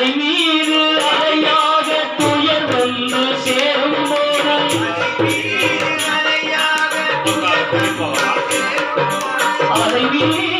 அலை மீது அலையாக துயர் வந்து சேரும் போது அலை மீது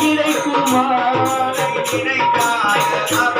கிடைக்குமா கிடைக்காத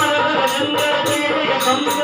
I'm